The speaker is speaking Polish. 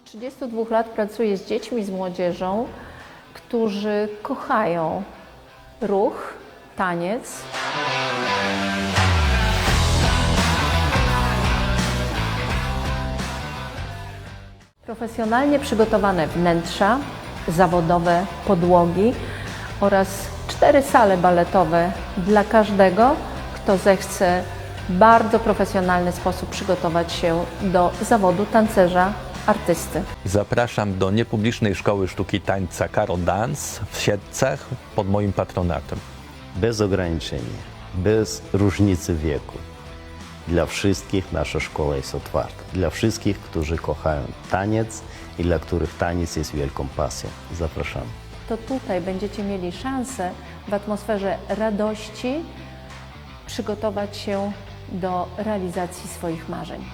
Od 32 lat pracuję z dziećmi, z młodzieżą, którzy kochają ruch, taniec. Profesjonalnie przygotowane wnętrza, zawodowe podłogi oraz cztery sale baletowe dla każdego, kto zechce w bardzo profesjonalny sposób przygotować się do zawodu tancerza, artysty. Zapraszam do niepublicznej szkoły sztuki tańca Karo Dance w Siedlcach pod moim patronatem. bez ograniczenia, bez różnicy wieku. Dla wszystkich nasza szkoła jest otwarta. Dla wszystkich, którzy kochają taniec i dla których taniec jest wielką pasją. Zapraszamy. To tutaj będziecie mieli szansę w atmosferze radości przygotować się do realizacji swoich marzeń.